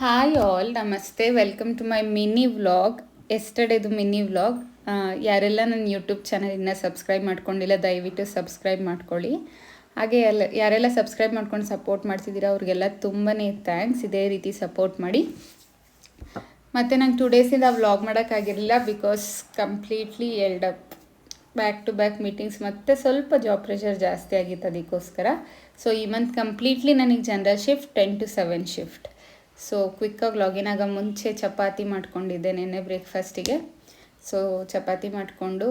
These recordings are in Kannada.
ಹಾಯ್ ಆಲ್ ನಮಸ್ತೆ welcome to my mini vlog ಎಸ್ಟರ್ಡೇದು mini vlog ಯಾರೆಲ್ಲ ನನ್ನ ಯೂಟ್ಯೂಬ್ ಚಾನಲ್ ಇನ್ನೂ ಸಬ್ಸ್ಕ್ರೈಬ್ ಮಾಡ್ಕೊಂಡಿಲ್ಲ, ದಯವಿಟ್ಟು ಸಬ್ಸ್ಕ್ರೈಬ್ ಮಾಡ್ಕೊಳ್ಳಿ. ಹಾಗೆ ಎಲ್ಲ, ಯಾರೆಲ್ಲ ಸಬ್ಸ್ಕ್ರೈಬ್ ಮಾಡ್ಕೊಂಡು ಸಪೋರ್ಟ್ ಮಾಡ್ತಿದ್ದೀರಾ, ಅವ್ರಿಗೆಲ್ಲ ತುಂಬಾ ಥ್ಯಾಂಕ್ಸ್ ಇದೇ ರೀತಿ ಸಪೋರ್ಟ್ ಮಾಡಿ. ಮತ್ತು ನಂಗೆ ಟು ಡೇಸಿಂದ vlog ಮಾಡೋಕ್ಕಾಗಿರಲಿಲ್ಲ because completely held up back to back meetings ಮತ್ತು ಸ್ವಲ್ಪ ಜಾಬ್ ಪ್ರೆಷರ್ ಜಾಸ್ತಿ ಆಗಿತ್ತು ಅದಕ್ಕೋಸ್ಕರ. ಸೊ ಈ ಮಂತ್ ಕಂಪ್ಲೀಟ್ಲಿ ನನಗೆ general shift ten to seven shift so ಕ್ವಿಕ್ಕಾಗಿ login ಆಗ ಮುಂಚೆ ಚಪಾತಿ ಮಾಡ್ಕೊಂಡಿದ್ದೆ ನಿನ್ನೆ ಬ್ರೇಕ್ಫಾಸ್ಟಿಗೆ ಸೊ ಚಪಾತಿ ಮಾಡಿಕೊಂಡು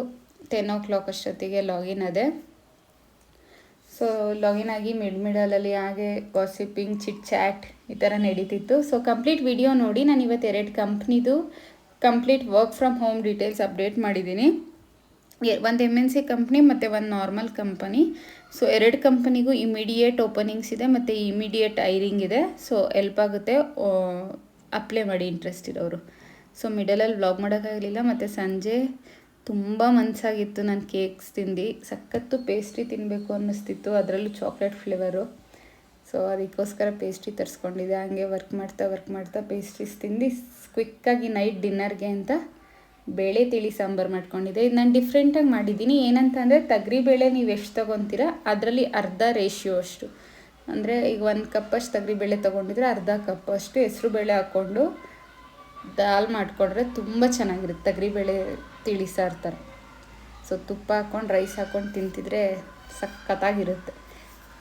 ಟೆನ್ ಓ ಕ್ಲಾಕ್ ಅಷ್ಟೊತ್ತಿಗೆ ಲಾಗಿನ್ ಅದೇ. ಸೊ ಲಾಗಿನ್ ಆಗಿ ಮಿಡ್ ಮಿಡಲಲ್ಲಿ ಹಾಗೆ ವಾಸಿಪಿಂಗ್ ಚಿಟ್ ಚಾಟ್ ಈ ಥರ ನಡೀತಿತ್ತು. ಸೊ ಕಂಪ್ಲೀಟ್ ವಿಡಿಯೋ ನೋಡಿ ನಾನು ಇವತ್ತು ಎರಡು ಕಂಪ್ನಿದು complete work from home details update ಮಾಡಿದ್ದೀನಿ. ಒಂದು ಎಂ ಎನ್ ಸಿ ಕಂಪ್ನಿ ಮತ್ತು ಒಂದು ನಾರ್ಮಲ್ ಕಂಪನಿ ಸೊ ಎರಡು ಕಂಪನಿಗೂ ಇಮಿಡಿಯೇಟ್ ಓಪನಿಂಗ್ಸ್ ಇದೆ, ಮತ್ತು ಇಮಿಡಿಯೇಟ್ ಐರಿಂಗ್ ಇದೆ. ಸೊ ಎಲ್ಪ್ ಆಗುತ್ತೆ ಅಪ್ಲೈ ಮಾಡಿ ಇಂಟ್ರೆಸ್ಟ್ ಇರೋರು. ಸೊ ಮಿಡಲಲ್ಲಿ ವ್ಲಾಗ್ ಮಾಡೋಕ್ಕಾಗಲಿಲ್ಲ, ಮತ್ತು ಸಂಜೆ ತುಂಬ ಮನಸ್ಸಾಗಿತ್ತು ನಾನು ಕೇಕ್ಸ್ ತಿಂದು. ಸಖತ್ತು ಪೇಸ್ಟ್ರಿ ತಿನ್ನಬೇಕು ಅನ್ನಿಸ್ತಿತ್ತು, ಅದರಲ್ಲೂ ಚಾಕ್ಲೇಟ್ ಫ್ಲೇವರು ಸೊ ಅದಕ್ಕೋಸ್ಕರ ಪೇಸ್ಟ್ರಿ ತರಿಸ್ಕೊಂಡಿದ್ದೆ. ಹಂಗೆ ವರ್ಕ್ ಮಾಡ್ತಾ ವರ್ಕ್ ಮಾಡ್ತಾ ಪೇಸ್ಟ್ರೀಸ್ ತಿಂದು ಕ್ವಿಕ್ಕಾಗಿ ನೈಟ್ ಡಿನ್ನರ್ಗೆ ಅಂತ ಬೇಳೆ ತಿಳಿ ಸಾಂಬಾರು ಮಾಡ್ಕೊಂಡಿದ್ದೆ. ಇದು ನಾನು ಡಿಫ್ರೆಂಟಾಗಿ ಮಾಡಿದ್ದೀನಿ. ಏನಂತ ಅಂದರೆ ತಗರಿ ಬೇಳೆ ನೀವು ಎಷ್ಟು ತೊಗೊತೀರ, ಅದರಲ್ಲಿ ಅರ್ಧ ರೇಷಿಯೋ ಅಷ್ಟು. ಅಂದರೆ ಈಗ ಒಂದು ಕಪ್ಪಷ್ಟು ತಗರಿ ಬೇಳೆ ತೊಗೊಂಡಿದ್ರೆ ಅರ್ಧ ಕಪ್ಪಷ್ಟು ಹೆಸ್ರು ಬೇಳೆ ಹಾಕ್ಕೊಂಡು ದಾಲ್ ಮಾಡಿಕೊಂಡ್ರೆ ತುಂಬ ಚೆನ್ನಾಗಿರುತ್ತೆ ತಗರಿ ಬೇಳೆ ತಿಳಿ ಸಾರು ಥರ ಸೊ ತುಪ್ಪ ಹಾಕ್ಕೊಂಡು ರೈಸ್ ಹಾಕ್ಕೊಂಡು ತಿಂತಿದ್ರೆ ಸಖತ್ತಾಗಿರುತ್ತೆ.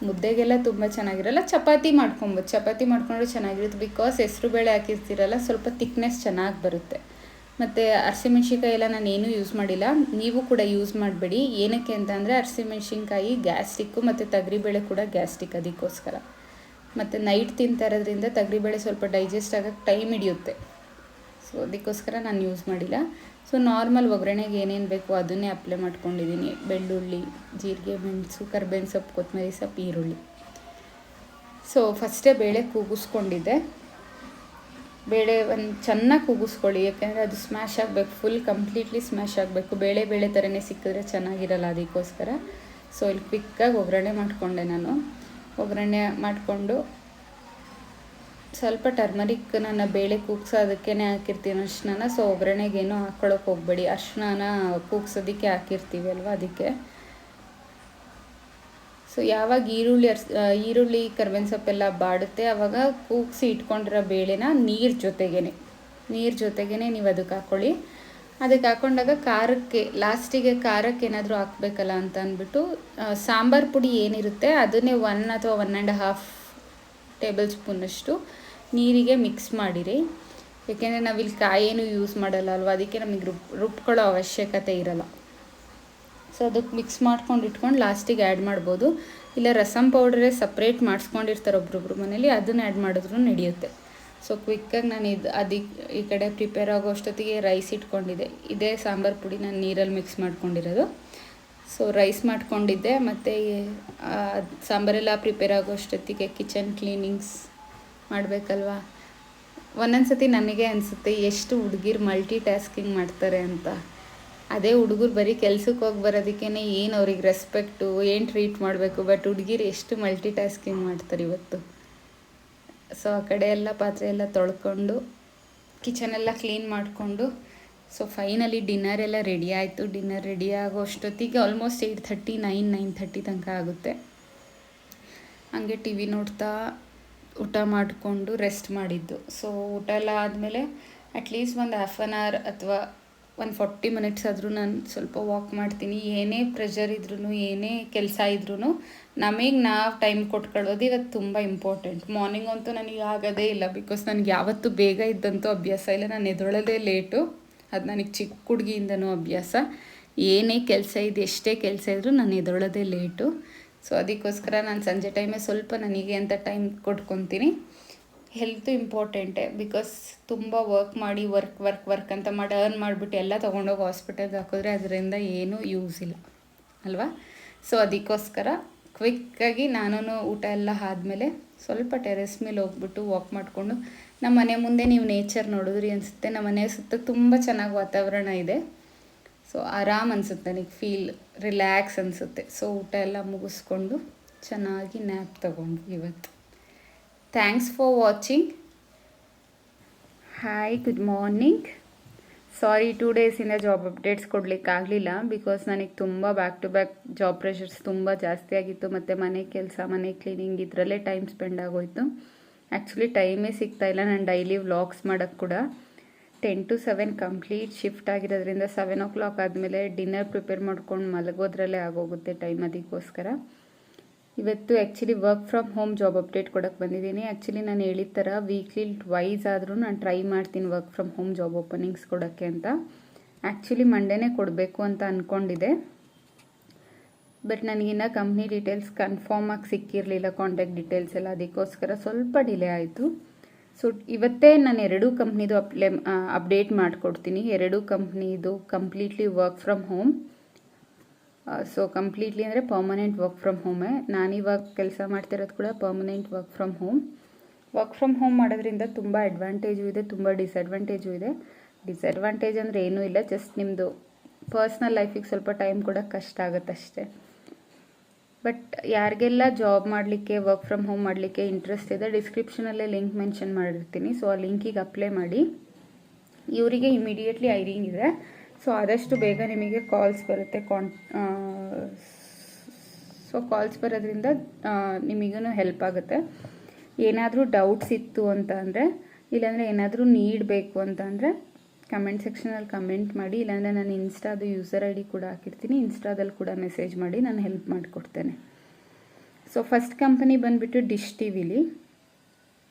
ಮುದ್ದೆಗೆಲ್ಲ ತುಂಬ ಚೆನ್ನಾಗಿರಲ್ಲ, ಚಪಾತಿ ಮಾಡ್ಕೊಬೋದು. ಚಪಾತಿ ಮಾಡ್ಕೊಂಡ್ರೆ ಚೆನ್ನಾಗಿರುತ್ತೆ ಬಿಕಾಸ್ ಹೆಸ್ರು ಬೇಳೆ ಹಾಕಿರ್ತೀರಲ್ಲ, ಸ್ವಲ್ಪ ತಿಕ್ನೆಸ್ ಚೆನ್ನಾಗಿ ಬರುತ್ತೆ. ಮತ್ತು ಹಸಿಮೆಣ್ಸಿನ್ಕಾಯಿ ಎಲ್ಲ ನಾನು ಏನೂ ಯೂಸ್ ಮಾಡಿಲ್ಲ. ನೀವು ಕೂಡ ಯೂಸ್ ಮಾಡಬೇಡಿ. ಏನಕ್ಕೆ ಅಂತ ಅಂದರೆ ಹಸಿಮೆಣ್ಸಿನ್ಕಾಯಿ ಗ್ಯಾಸ್ಟಿಕ್ಕು ಮತ್ತು ತಗರಿಬೇಳೆ ಕೂಡ ಗ್ಯಾಸ್ಟಿಕ್ ಅದಕ್ಕೋಸ್ಕರ. ಮತ್ತು ನೈಟ್ ತಿಂತಾ ಇರೋದ್ರಿಂದ ಬೇಳೆ ಸ್ವಲ್ಪ ಡೈಜೆಸ್ಟ್ ಆಗೋಕ್ಕೆ ಟೈಮ್ ಹಿಡಿಯುತ್ತೆ. ಸೊ ಅದಕ್ಕೋಸ್ಕರ ನಾನು ಯೂಸ್ ಮಾಡಿಲ್ಲ. ಸೊ ನಾರ್ಮಲ್ ಒಗ್ಗರಣೆಗೆ ಏನೇನು ಬೇಕು ಅದನ್ನೇ ಅಪ್ಲೈ ಮಾಡ್ಕೊಂಡಿದ್ದೀನಿ. ಬೆಳ್ಳುಳ್ಳಿ, ಜೀರಿಗೆ, ಮೆಣಸು, ಕರ್ಬೇವಿನ ಸೊಪ್ಪು, ಕೊತ್ತಂಬರಿ ಸೊಪ್ಪು, ಈರುಳ್ಳಿ. ಸೊ ಫಸ್ಟೇ ಬೇಳೆ ಕೂಗಿಸ್ಕೊಂಡಿದ್ದೆ. ಬೇಳೆ ಒಂದು ಚೆನ್ನಾಗಿ ಕೂಗಿಸ್ಕೊಳ್ಳಿ, ಯಾಕೆಂದರೆ ಅದು ಸ್ಮ್ಯಾಶ್ ಆಗಬೇಕು ಫುಲ್ ಕಂಪ್ಲೀಟ್ಲಿ ಸ್ಮ್ಯಾಶ್ ಆಗಬೇಕು. ಬೇಳೆ ಬೇಳೆ ಥರನೇ ಸಿಕ್ಕಿದ್ರೆ ಚೆನ್ನಾಗಿರಲ್ಲ ಅದಕ್ಕೋಸ್ಕರ. ಸೊ ಇಲ್ಲಿ ಕ್ವಿಕ್ಕಾಗಿ ಒಗ್ಗರಣೆ ಮಾಡಿಕೊಂಡೆ ನಾನು. ಒಗ್ಗರಣೆ ಮಾಡಿಕೊಂಡು ಸ್ವಲ್ಪ ಟರ್ಮರಿಕ್ ನನ್ನ ಬೇಳೆ ಕೂಗ್ಸೋದಕ್ಕೇ ಹಾಕಿರ್ತೀನಿ ಅರ್ಶಿನ ಸೊ ಒಗ್ಗರಣೆಗೇನು ಹಾಕ್ಕೊಳಕ್ಕೆ ಹೋಗಬೇಡಿ. ಅರ್ಶಿನ ಕೂಗ್ಸೋದಕ್ಕೆ ಹಾಕಿರ್ತೀವಿ ಅಲ್ವಾ ಅದಕ್ಕೆ. ಸೊ ಯಾವಾಗ ಈರುಳ್ಳಿ ಅರ್ಸ್ ಈರುಳ್ಳಿ ಕರ್ಬೇವಿನ ಸೊಪ್ಪೆಲ್ಲ ಬಾಡುತ್ತೆ ಆವಾಗ ಕೂಗಿಸಿ ಇಟ್ಕೊಂಡಿರೋ ಬೇಳೆನ ನೀರು ಜೊತೆಗೇ ನೀರು ಜೊತೆಗೇನೆ ನೀವು ಅದಕ್ಕೆ ಹಾಕ್ಕೊಳ್ಳಿ ಅದಕ್ಕೆ ಹಾಕೊಂಡಾಗ ಖಾರಕ್ಕೆ, ಲಾಸ್ಟಿಗೆ ಖಾರಕ್ಕೆ ಏನಾದರೂ ಹಾಕ್ಬೇಕಲ್ಲ ಅಂತ ಅಂದ್ಬಿಟ್ಟು ಸಾಂಬಾರು ಪುಡಿ ಏನಿರುತ್ತೆ ಅದನ್ನೇ ಒನ್ ಅಥವಾ ಒನ್ ಆ್ಯಂಡ್ ಹಾಫ್ ಟೇಬಲ್ ಸ್ಪೂನಷ್ಟು ನೀರಿಗೆ ಮಿಕ್ಸ್ ಮಾಡಿರಿ. ಏಕೆಂದರೆ ನಾವಿಲ್ಲಿ ಕಾಯೇನು ಯೂಸ್ ಮಾಡಲ್ಲ ಅಲ್ವಾ? ಅದಕ್ಕೆ ನಮಗೆ ರುಬ್, ರುಬ್ಕೊಳ್ಳೋ ಅವಶ್ಯಕತೆ ಇರಲ್ಲ. ಸೊ ಅದಕ್ಕೆ ಮಿಕ್ಸ್ ಮಾಡ್ಕೊಂಡು ಇಟ್ಕೊಂಡು ಲಾಸ್ಟಿಗೆ ಆ್ಯಡ್ ಮಾಡ್ಬೋದು. ಇಲ್ಲ ರಸಮ್ ಪೌಡ್ರೇ ಸಪ್ರೇಟ್ ಮಾಡಿಸ್ಕೊಂಡಿರ್ತಾರೆ ಒಬ್ರೊಬ್ರು ಮನೇಲಿ, ಅದನ್ನು ಆ್ಯಡ್ ಮಾಡಿದ್ರು ನಡೆಯುತ್ತೆ. ಸೊ ಕ್ವಿಕ್ಕಾಗಿ ನಾನು ಇದು ಅದಕ್ಕೆ ಈ ಕಡೆ ಪ್ರಿಪೇರ್ ಆಗೋ ಅಷ್ಟೊತ್ತಿಗೆ ರೈಸ್ ಇಟ್ಕೊಂಡಿದ್ದೆ. ಇದೇ ಸಾಂಬಾರು ಪುಡಿ ನಾನು ನೀರಲ್ಲಿ ಮಿಕ್ಸ್ ಮಾಡ್ಕೊಂಡಿರೋದು. ಸೊ ರೈಸ್ ಮಾಡ್ಕೊಂಡಿದ್ದೆ, ಮತ್ತು ಸಾಂಬಾರೆಲ್ಲ ಪ್ರಿಪೇರ್ ಆಗೋ ಅಷ್ಟೊತ್ತಿಗೆ ಕಿಚನ್ ಕ್ಲೀನಿಂಗ್ಸ್ ಮಾಡಬೇಕಲ್ವಾ? ಒಂದೊಂದು ಸತಿ ನನಗೆ ಅನಿಸುತ್ತೆ, ಎಷ್ಟು ಹುಡುಗಿರು ಮಲ್ಟಿ ಟಾಸ್ಕಿಂಗ್ ಮಾಡ್ತಾರೆ ಅಂತ. ಅದೇ ಹುಡುಗರು ಬರೀ ಕೆಲ್ಸಕ್ಕೆ ಹೋಗಿ ಬರೋದಕ್ಕೇ ಏನು ಅವ್ರಿಗೆ ರೆಸ್ಪೆಕ್ಟು ಏನು ಟ್ರೀಟ್ ಮಾಡಬೇಕು? ಬಟ್ ಹುಡುಗಿರು ಎಷ್ಟು ಮಲ್ಟಿ ಟಾಸ್ಕಿಂಗ್ ಮಾಡ್ತಾರೆ ಇವತ್ತು. ಸೊ ಆ ಕಡೆ ಎಲ್ಲ ಪಾತ್ರೆ ಎಲ್ಲ ತೊಳ್ಕೊಂಡು ಕಿಚನೆಲ್ಲ ಕ್ಲೀನ್ ಮಾಡಿಕೊಂಡು ಸೊ ಫೈನಲಿ ಡಿನ್ನರ್ ಎಲ್ಲ ರೆಡಿ ಆಯಿತು. ಡಿನ್ನರ್ ರೆಡಿ ಆಗೋ ಅಷ್ಟೊತ್ತಿಗೆ almost eight thirty nine nine thirty ತನಕ ಆಗುತ್ತೆ. ಹಂಗೆ ಟಿ ವಿ ನೋಡ್ತಾ ಊಟ ಮಾಡಿಕೊಂಡು ರೆಸ್ಟ್ ಮಾಡಿದ್ದು. ಸೊ ಊಟ ಎಲ್ಲ ಆದಮೇಲೆ ಅಟ್ಲೀಸ್ಟ್ ಒಂದು ಹಾಫ್ ಆನ್ ಅವರ್ ಅಥವಾ ಒಂದು ಫಾರ್ಟಿ ಮಿನಿಟ್ಸ್ ಆದರೂ ನಾನು ಸ್ವಲ್ಪ ವಾಕ್ ಮಾಡ್ತೀನಿ. ಏನೇ ಪ್ರೆಷರ್ ಇದ್ರೂ ಏನೇ ಕೆಲಸ ಇದ್ರೂ ನಮಗೆ ನಾವು ಟೈಮ್ ಕೊಟ್ಕೊಳ್ಳೋದು ಇವತ್ತು ತುಂಬ ಇಂಪಾರ್ಟೆಂಟ್ ಮಾರ್ನಿಂಗ್ ಅಂತೂ ನನಗೆ ಆಗೋದೇ ಇಲ್ಲ ಬಿಕಾಸ್ ನನಗೆ ಯಾವತ್ತೂ ಬೇಗ ಇದ್ದಂತೂ ಅಭ್ಯಾಸ ಇಲ್ಲ. ನಾನು ಎದೊಳೋದೇ ಲೇಟು ಅದು ನನಗೆ ಚಿಕ್ಕ ಹುಡುಗಿಯಿಂದನೂ ಅಭ್ಯಾಸ. ಏನೇ ಕೆಲಸ ಇದೆ, ಎಷ್ಟೇ ಕೆಲಸ ಇದ್ದರೂ ನಾನು ಎದೊಳೋದೇ ಲೇಟು ಸೊ ಅದಕ್ಕೋಸ್ಕರ ನಾನು ಸಂಜೆ ಟೈಮೇ ಸ್ವಲ್ಪ ನನಗೆ ಅಂತ ಟೈಮ್ ಕೊಟ್ಕೊತೀನಿ. ಹೆಲ್ತು ಇಂಪಾರ್ಟೆಂಟೆ ಬಿಕಾಸ್ ತುಂಬ ವರ್ಕ್ ಮಾಡಿ ವರ್ಕ್ ವರ್ಕ್ ವರ್ಕ್ ಅಂತ ಮಾಡಿ ಅರ್ನ್ ಮಾಡಿಬಿಟ್ಟು ಎಲ್ಲ ತೊಗೊಂಡೋಗಿ ಹಾಸ್ಪಿಟಲ್ಗೆ ಹಾಕಿದ್ರೆ ಅದರಿಂದ ಏನೂ ಯೂಸ್ ಇಲ್ಲ, ಅಲ್ವಾ? ಸೊ ಅದಕ್ಕೋಸ್ಕರ ಕ್ವಿಕ್ಕಾಗಿ ನಾನು ಊಟ ಎಲ್ಲ ಆದಮೇಲೆ ಸ್ವಲ್ಪ ಟೆರೆಸ್ ಮೇಲೆ ಹೋಗ್ಬಿಟ್ಟು ವಾಕ್ ಮಾಡಿಕೊಂಡು, ನಮ್ಮ ಮನೆ ಮುಂದೆ ನೀವು ನೇಚರ್ ನೋಡಿದ್ರಿ ಅನಿಸುತ್ತೆ, ನಮ್ಮ ಮನೆ ಸುತ್ತ ತುಂಬ ಚೆನ್ನಾಗಿ ವಾತಾವರಣ ಇದೆ. ಸೊ ಆರಾಮ್ ಅನಿಸುತ್ತೆ ನನಗೆ ಫೀಲ್ ರಿಲ್ಯಾಕ್ಸ್ ಅನಿಸುತ್ತೆ. ಸೊ ಊಟ ಎಲ್ಲ ಮುಗಿಸ್ಕೊಂಡು ಚೆನ್ನಾಗಿ ನ್ಯಾಪ್ ತಗೊಂಡು ಇವತ್ತು. Thanks for watching hi good morning sorry two ಡೇಸಿಂದ job updates ಕೊಡಲಿಕ್ಕಾಗಲಿಲ್ಲ ಬಿಕಾಸ್ ನನಗೆ ತುಂಬ back to back job pressures ತುಂಬ ಜಾಸ್ತಿ ಆಗಿತ್ತು. ಮತ್ತು ಮನೆ ಕೆಲಸ, ಮನೆ ಕ್ಲೀನಿಂಗ್ ಇದರಲ್ಲೇ ಟೈಮ್ ಸ್ಪೆಂಡ್ ಆಗೋಯಿತು. ಆ್ಯಕ್ಚುಲಿ ಟೈಮೇ ಸಿಗ್ತಾ ಇಲ್ಲ. ನಾನು ಡೈಲಿ ವ್ಲಾಗ್ಸ್ ಮಾಡೋಕ್ಕೆ ಕೂಡ ten to seven complete shift ಆಗಿರೋದ್ರಿಂದ ಸೆವೆನ್ ಓ ಕ್ಲಾಕ್ ಆದಮೇಲೆ ಡಿನ್ನರ್ ಪ್ರಿಪೇರ್ ಮಾಡ್ಕೊಂಡು ಮಲಗೋದ್ರಲ್ಲೇ ಆಗೋಗುತ್ತೆ ಟೈಮ್ ಅದಕ್ಕೋಸ್ಕರ. ಇವತ್ತು actually work from home job update ಕೊಡೋಕ್ಕೆ ಬಂದಿದ್ದೀನಿ. ಆ್ಯಕ್ಚುಲಿ ನಾನು ಹೇಳಿದ ಥರ ವೀಕ್ಲಿ ಟ್ವೈಸ್ ಆದರೂ ನಾನು ಟ್ರೈ ಮಾಡ್ತೀನಿ work from home job openings ಕೊಡೋಕ್ಕೆ ಅಂತ. ಆ್ಯಕ್ಚುಲಿ ಮಂಡೇನೇ ಕೊಡಬೇಕು ಅಂತ ಅಂದ್ಕೊಂಡಿದ್ದೆ ಬಟ್ ನನಗಿನ್ನ ಕಂಪ್ನಿ ಡೀಟೇಲ್ಸ್ ಕನ್ಫರ್ಮ್ ಆಗಿ ಸಿಕ್ಕಿರಲಿಲ್ಲ ಕಾಂಟ್ಯಾಕ್ಟ್ ಡೀಟೇಲ್ಸ್ ಎಲ್ಲ. ಅದಕ್ಕೋಸ್ಕರ ಸ್ವಲ್ಪ ಡಿಲೇ ಆಯಿತು. ಸೊ ಇವತ್ತೇ ನಾನು ಎರಡೂ ಕಂಪ್ನಿದು ಅಪ್ಲೆ ಅಪ್ಡೇಟ್ ಮಾಡಿಕೊಡ್ತೀನಿ. ಎರಡೂ ಕಂಪ್ನಿದು completely work from home so completely ಅಂದರೆ ಪರ್ಮನೆಂಟ್ ವರ್ಕ್ ಫ್ರಮ್ ಹೋಮೇ ನಾನಿವಾಗ ಕೆಲಸ ಮಾಡ್ತಿರೋದು ಕೂಡ permanent work from home work from home ಮಾಡೋದ್ರಿಂದ ತುಂಬ ಅಡ್ವಾಂಟೇಜು ಇದೆ, ತುಂಬ ಡಿಸ್ಅಡ್ವಾಂಟೇಜು ಇದೆ. ಡಿಸ್ಅಡ್ವಾಂಟೇಜ್ ಅಂದರೆ ಏನೂ ಇಲ್ಲ ಜಸ್ಟ್ ನಿಮ್ಮದು ಪರ್ಸ್ನಲ್ ಲೈಫಿಗೆ ಸ್ವಲ್ಪ ಟೈಮ್ ಕೂಡ ಕಷ್ಟ ಆಗುತ್ತೆ ಅಷ್ಟೇ. ಬಟ್ ಯಾರಿಗೆಲ್ಲ ಜಾಬ್ ಮಾಡಲಿಕ್ಕೆ ವರ್ಕ್ ಫ್ರಮ್ ಹೋಮ್ ಮಾಡಲಿಕ್ಕೆ ಇಂಟ್ರೆಸ್ಟ್ ಇದೆ ಡಿಸ್ಕ್ರಿಪ್ಷನಲ್ಲೇ ಲಿಂಕ್ ಮೆನ್ಷನ್ ಮಾಡಿರ್ತೀನಿ. ಸೊ ಆ ಲಿಂಕಿಗೆ ಅಪ್ಲೈ ಮಾಡಿ. ಇವರಿಗೆ ಇಮಿಡಿಯೇಟ್ಲಿ ಐರಿಂಗ್ ಇದೆ. ಸೊ ಆದಷ್ಟು ಬೇಗ ನಿಮಗೆ ಕಾಲ್ಸ್ ಬರುತ್ತೆ ಕಾನ್ ಸೊ ಕಾಲ್ಸ್ ಬರೋದ್ರಿಂದ ನಿಮಗೂ ಹೆಲ್ಪ್ ಆಗುತ್ತೆ. ಏನಾದರೂ ಡೌಟ್ಸ್ ಇತ್ತು ಅಂತ ಅಂದರೆ, ಇಲ್ಲಾಂದರೆ ಏನಾದರೂ ನೀಡ್ ಬೇಕು ಅಂತ ಅಂದರೆ ಕಮೆಂಟ್ ಸೆಕ್ಷನಲ್ಲಿ ಕಮೆಂಟ್ ಮಾಡಿ, ಇಲ್ಲಾಂದರೆ ನಾನು ಇನ್ಸ್ಟಾದು ಯೂಸರ್ ಐ ಡಿ ಕೂಡ ಹಾಕಿರ್ತೀನಿ ಇನ್ಸ್ಟಾದಲ್ಲಿ ಕೂಡ ಮೆಸೇಜ್ ಮಾಡಿ ನಾನು ಹೆಲ್ಪ್ ಮಾಡಿಕೊಡ್ತೇನೆ. ಸೊ ಫಸ್ಟ್ ಕಂಪನಿ ಬಂದುಬಿಟ್ಟು ಡಿಶ್ ಟಿ ವಿಲಿ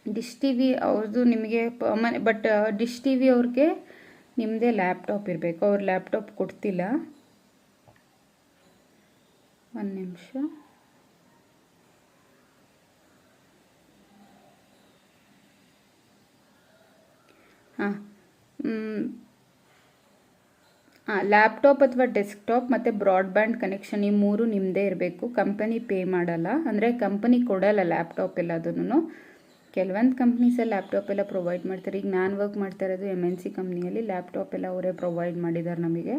ಡಿಶ್ ಟಿ ವಿ ಅವ್ರದ್ದು ನಿಮಗೆ ಮನೆ ಬಟ್ ಡಿಶ್ ಟಿ ವಿ ಅವ್ರಿಗೆ ನಿಮ್ಮದೇ ಲ್ಯಾಪ್ಟಾಪ್ ಇರಬೇಕು. ಅವ್ರು ಲ್ಯಾಪ್ಟಾಪ್ ಕೊಡ್ತಿಲ್ಲ. ಒಂದು ನಿಮಿಷ. ಹಾಂ ಹಾಂ ಲ್ಯಾಪ್ಟಾಪ್ ಅಥವಾ ಡೆಸ್ಕ್ಟಾಪ್ ಮತ್ತು ಬ್ರಾಡ್ಬ್ಯಾಂಡ್ ಕನೆಕ್ಷನ್ ಈ ಮೂರು ನಿಮ್ಮದೇ ಇರಬೇಕು. ಕಂಪನಿ ಪೇ ಮಾಡಲ್ಲ. ಅಂದರೆ ಕಂಪನಿ ಕೊಡಲ್ಲ ಲ್ಯಾಪ್ಟಾಪ್ ಎಲ್ಲದನ್ನು. ಕೆಲವೊಂದು ಕಂಪ್ನೀಸಲ್ಲಿ ಲ್ಯಾಪ್ಟಾಪ್ ಎಲ್ಲ ಪ್ರೊವೈಡ್ ಮಾಡ್ತಾರೆ. ಈಗ ನಾನು ವರ್ಕ್ ಮಾಡ್ತಾ ಇರೋದು ಎಂ ಎನ್ ಸಿ ಕಂಪ್ನಿಯಲ್ಲಿ ಲ್ಯಾಪ್ಟಾಪ್ ಎಲ್ಲ ಅವರೇ ಪ್ರೊವೈಡ್ ಮಾಡಿದ್ದಾರೆ ನಮಗೆ.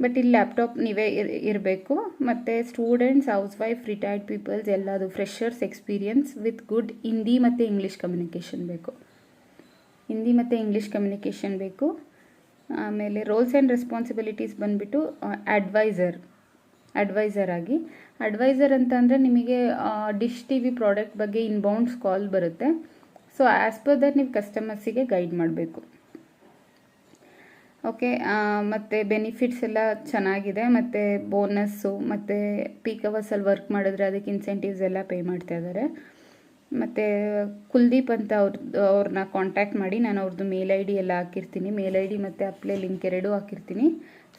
ಬಟ್ ಇಲ್ಲಿ ಲ್ಯಾಪ್ಟಾಪ್ ನೀವೇ ಇರಬೇಕು. ಮತ್ತು students house wife retired peoples ಎಲ್ಲದು freshers experience with good Hindi ಮತ್ತು ಇಂಗ್ಲೀಷ್ ಕಮ್ಯುನಿಕೇಷನ್ ಬೇಕು. ಹಿಂದಿ ಮತ್ತು ಇಂಗ್ಲೀಷ್ ಕಮ್ಯುನಿಕೇಷನ್ ಬೇಕು. ಆಮೇಲೆ ರೋಲ್ಸ್ ಆ್ಯಂಡ್ ರೆಸ್ಪಾನ್ಸಿಬಿಲಿಟೀಸ್ ಬಂದುಬಿಟ್ಟು ಅಡ್ವೈಸರ್ ಅಡ್ವೈಸರ್ ಆಗಿ ಅಡ್ವೈಸರ್ ಅಂತ ಅಂದರೆ ನಿಮಗೆ ಡಿಶ್ ಟಿ ವಿ ಪ್ರಾಡಕ್ಟ್ ಬಗ್ಗೆ ಇನ್ಬೌಂಡ್ಸ್ ಕಾಲ್ ಬರುತ್ತೆ. ಸೊ ಆ್ಯಸ್ ಪರ್ ದಟ್ ನೀವು ಕಸ್ಟಮರ್ಸಿಗೆ ಗೈಡ್ ಮಾಡಬೇಕು. ಓಕೆ ಮತ್ತು ಬೆನಿಫಿಟ್ಸ್ ಎಲ್ಲ ಚೆನ್ನಾಗಿದೆ. ಮತ್ತು ಬೋನಸ್ಸು ಮತ್ತು ಪೀಕ್ ಅವರ್ಸಲ್ಲಿ ವರ್ಕ್ ಮಾಡಿದ್ರೆ ಅದಕ್ಕೆ ಇನ್ಸೆಂಟಿವ್ಸ್ ಎಲ್ಲ ಪೇ ಮಾಡ್ತಾ ಇದ್ದಾರೆ. ಮತ್ತು ಕುಲ್ದೀಪ್ ಅಂತ ಅವ್ರದ್ದು ಅವ್ರನ್ನ ಕಾಂಟ್ಯಾಕ್ಟ್ ಮಾಡಿ. ನಾನು ಅವ್ರದ್ದು ಮೇಲ್ ಐ ಡಿ ಎಲ್ಲ ಹಾಕಿರ್ತೀನಿ. ಮೇಲ್ ಐ ಡಿ ಮತ್ತು ಅಪ್ಲೈ ಲಿಂಕ್ ಎರಡೂ ಹಾಕಿರ್ತೀನಿ.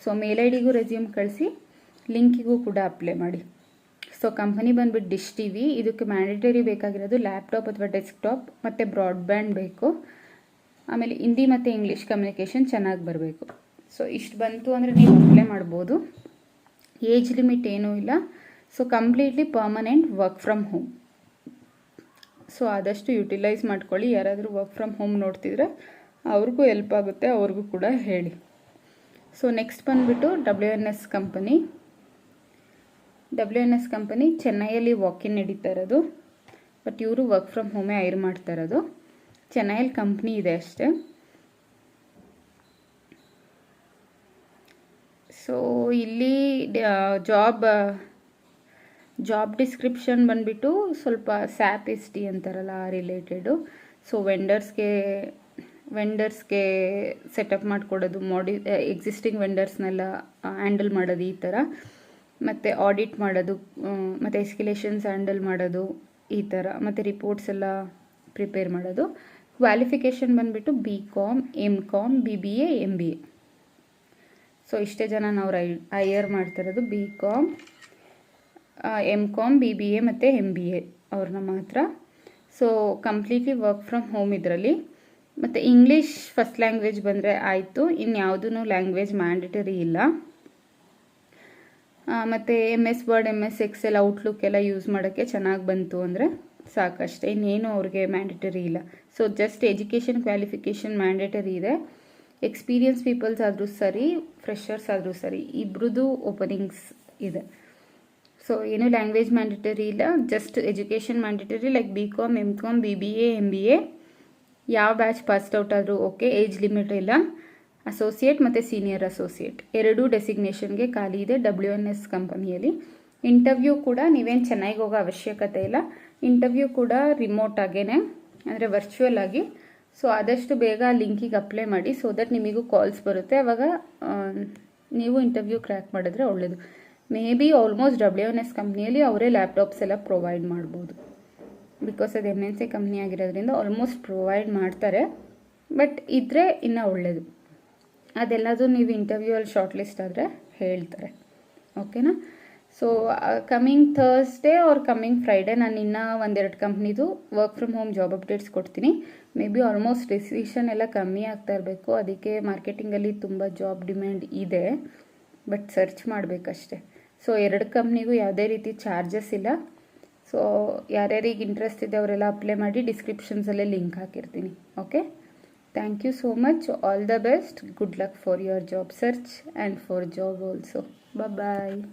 ಸೊ ಮೇಲ್ ಐ ಡಿಗೂ ರೆಸ್ಯೂಮ್ ಕಳಿಸಿ ಲಿಂಕಿಗೂ ಕೂಡ ಅಪ್ಲೈ ಮಾಡಿ. ಸೊ ಕಂಪನಿ ಬಂದ್ಬಿಟ್ಟು ಡಿಶ್ ಟಿ ವಿ ಇದಕ್ಕೆ ಮ್ಯಾಂಡೇಟರಿ ಬೇಕಾಗಿರೋದು ಲ್ಯಾಪ್ಟಾಪ್ ಅಥವಾ ಡೆಸ್ಕ್ಟಾಪ್ ಮತ್ತು ಬ್ರಾಡ್ಬ್ಯಾಂಡ್ ಬೇಕು. ಆಮೇಲೆ ಹಿಂದಿ ಮತ್ತು ಇಂಗ್ಲೀಷ್ ಕಮ್ಯುನಿಕೇಷನ್ ಚೆನ್ನಾಗಿ ಬರಬೇಕು. ಸೊ ಇಷ್ಟು ಬಂತು ಅಂದರೆ ನೀವು ಅಪ್ಲೈ ಮಾಡ್ಬೋದು. ಏಜ್ ಲಿಮಿಟ್ ಏನೂ ಇಲ್ಲ. So completely permanent work from home so ಆದಷ್ಟು ಯುಟಿಲೈಸ್ ಮಾಡ್ಕೊಳ್ಳಿ. ಯಾರಾದರೂ ವರ್ಕ್ ಫ್ರಮ್ ಹೋಮ್ ನೋಡ್ತಿದ್ರೆ ಅವ್ರಿಗೂ ಹೆಲ್ಪ್ ಆಗುತ್ತೆ, ಅವ್ರಿಗೂ ಕೂಡ ಹೇಳಿ. ಸೊ ನೆಕ್ಸ್ಟ್ ಬಂದುಬಿಟ್ಟು W N S company W N S company ಚೆನ್ನೈಯಲ್ಲಿ walk in ನಡೀತಾ ಇರೋದು. ಬಟ್ ಇವರು ವರ್ಕ್ ಫ್ರಮ್ ಹೋಮೇ ಐರ್ ಮಾಡ್ತಾ ಇರೋದು. ಚೆನ್ನೈಯಲ್ಲಿ ಕಂಪ್ನಿ ಇದೆ ಅಷ್ಟೇ. ಸೊ ಇಲ್ಲಿ ಜಾಬ್ ಜಾಬ್ ಡಿಸ್ಕ್ರಿಪ್ಷನ್ ಬಂದುಬಿಟ್ಟು ಸ್ವಲ್ಪ ಸ್ಯಾಪ್ ಎಸ್ ಟಿ ಅಂತಾರಲ್ಲ, ಆ ರಿಲೇಟೆಡು ಸೊ ವೆಂಡರ್ಸ್ಗೆ ವೆಂಡರ್ಸ್ಗೆ ಸೆಟಪ್ ಮಾಡಿಕೊಡೋದು ಮಾಡಿ ಎಕ್ಸಿಸ್ಟಿಂಗ್ ವೆಂಡರ್ಸ್ನೆಲ್ಲ ಹ್ಯಾಂಡಲ್ ಮಾಡೋದು ಈ ಥರ ಮತ್ತು ಆಡಿಟ್ ಮಾಡೋದು ಮತ್ತು ಎಸ್ಕಿಲೇಷನ್ಸ್ ಹ್ಯಾಂಡಲ್ ಮಾಡೋದು, ಈ ಥರ ಮತ್ತು ರಿಪೋರ್ಟ್ಸ್ ಎಲ್ಲ ಪ್ರಿಪೇರ್ ಮಾಡೋದು. ಕ್ವಾಲಿಫಿಕೇಷನ್ ಬಂದುಬಿಟ್ಟು B Com M Com B B A M B A so ಇಷ್ಟೇ ಜನ ನಾವು ರೈ ಐಯರ್ ಮಾಡ್ತಿರೋದು B Com M Com B B A ಮತ್ತು ಎಂ ಬಿ ಎ ಅವ್ರನ್ನ ಮಾತ್ರ. So completely work from home ಇದರಲ್ಲಿ. ಮತ್ತು ಇಂಗ್ಲೀಷ್ ಫಸ್ಟ್ ಲ್ಯಾಂಗ್ವೇಜ್ ಬಂದರೆ ಆಯಿತು. ಇನ್ಯಾವುದೂ ಲ್ಯಾಂಗ್ವೇಜ್ ಮ್ಯಾಂಡೇಟರಿ ಇಲ್ಲ. ಮತ್ತು M S word M S excel outlook ಎಲ್ಲ ಯೂಸ್ ಮಾಡೋಕ್ಕೆ ಚೆನ್ನಾಗಿ ಬಂತು ಅಂದರೆ ಸಾಕಷ್ಟೇ. ಇನ್ನೇನು ಅವ್ರಿಗೆ ಮ್ಯಾಂಡೇಟರಿ ಇಲ್ಲ. So just education qualification mandatory ಇದೆ. ಎಕ್ಸ್ಪೀರಿಯನ್ಸ್ ಪೀಪಲ್ಸ್ ಆದರೂ ಸರಿ ಫ್ರೆಷರ್ಸ್ ಆದರೂ ಸರಿ ಇಬ್ಬರದ್ದು ಓಪನಿಂಗ್ಸ್ ಇದೆ. ಸೊ ಏನು ಲ್ಯಾಂಗ್ವೇಜ್ ಮ್ಯಾಂಡೇಟರಿ ಇಲ್ಲ just education mandatory like B Com M Com B B A M B A ಯಾವ ಬ್ಯಾಚ್ ಪಾಸ್ಡ್ ಔಟ್ ಆದರೂ ಓಕೆ ಏಜ್ ಲಿಮಿಟ್ ಇಲ್ಲ. ಅಸೋಸಿಯೇಟ್ ಮತ್ತು ಸೀನಿಯರ್ ಅಸೋಸಿಯೇಟ್ ಎರಡೂ ಡೆಸಿಗ್ನೇಷನ್ಗೆ ಖಾಲಿ ಇದೆ ಡಬ್ಲ್ಯೂ ಎನ್ ಎಸ್ ಕಂಪನಿಯಲ್ಲಿ ಇಂಟರ್ವ್ಯೂ ಕೂಡ ನೀವೇನು ಚೆನ್ನಾಗಿ ಹೋಗೋ ಅವಶ್ಯಕತೆ ಇಲ್ಲ. ಇಂಟರ್ವ್ಯೂ ಕೂಡ ರಿಮೋಟ್ ಆಗೇನೆ, ಅಂದರೆ ವರ್ಚುವಲ್ ಆಗಿ. ಸೊ ಆದಷ್ಟು ಬೇಗ ಲಿಂಕಿಗೆ ಅಪ್ಲೈ ಮಾಡಿ ಸೊ ದಟ್ ನಿಮಗೂ ಕಾಲ್ಸ್ ಬರುತ್ತೆ. ಅವಾಗ ನೀವು ಇಂಟರ್ವ್ಯೂ ಕ್ರ್ಯಾಕ್ ಮಾಡಿದ್ರೆ ಒಳ್ಳೆಯದು maybe almost W N S ಕಂಪ್ನಿಯಲ್ಲಿ ಅವರೇ ಲ್ಯಾಪ್ಟಾಪ್ಸ್ ಎಲ್ಲ ಪ್ರೊವೈಡ್ ಮಾಡ್ಬೋದು. ಬಿಕಾಸ್ ಅದು ಎಂ ಎನ್ ಸಿ ಕಂಪ್ನಿ ಆಗಿರೋದ್ರಿಂದ ಆಲ್ಮೋಸ್ಟ್ ಪ್ರೊವೈಡ್ ಮಾಡ್ತಾರೆ. ಬಟ್ ಇದ್ದರೆ ಇನ್ನೂ ಒಳ್ಳೆಯದು ಅದೆಲ್ಲದು ನೀವು ಇಂಟರ್ವ್ಯೂ ಅಲ್ಲಿ ಶಾರ್ಟ್ ಲಿಸ್ಟ್ ಆದರೆ ಹೇಳ್ತಾರೆ. ಓಕೆನಾ so coming Thursday or coming Friday ನಾನು ಇನ್ನೂ ಒಂದೆರಡು ಕಂಪ್ನಿದು work from home job updates ಕೊಡ್ತೀನಿ. ಮೇ ಬಿ ಆಲ್ಮೋಸ್ಟ್ ಡಿಸಿಷನ್ ಎಲ್ಲ ಕಮ್ಮಿ ಆಗ್ತಾ ಇರಬೇಕು. ಅದಕ್ಕೆ ಮಾರ್ಕೆಟಿಂಗಲ್ಲಿ ತುಂಬ ಜಾಬ್ ಡಿಮ್ಯಾಂಡ್ ಇದೆ. ಬಟ್ ಸರ್ಚ್ ಮಾಡಬೇಕಷ್ಟೆ. ಸೊ ಎರಡು ಕಂಪ್ನಿಗೂ ಯಾವುದೇ ರೀತಿ ಚಾರ್ಜಸ್ ಇಲ್ಲ. ಸೊ ಯಾರ್ಯಾರಿಗೆ ಇಂಟ್ರೆಸ್ಟ್ ಇದೆ ಅವರೆಲ್ಲ ಅಪ್ಲೈ ಮಾಡಿ ಡಿಸ್ಕ್ರಿಪ್ಷನ್ಸಲ್ಲೇ ಲಿಂಕ್ ಹಾಕಿರ್ತೀನಿ. Okay Thank you so much. All the best. Good luck for your job search and for job also. Bye bye.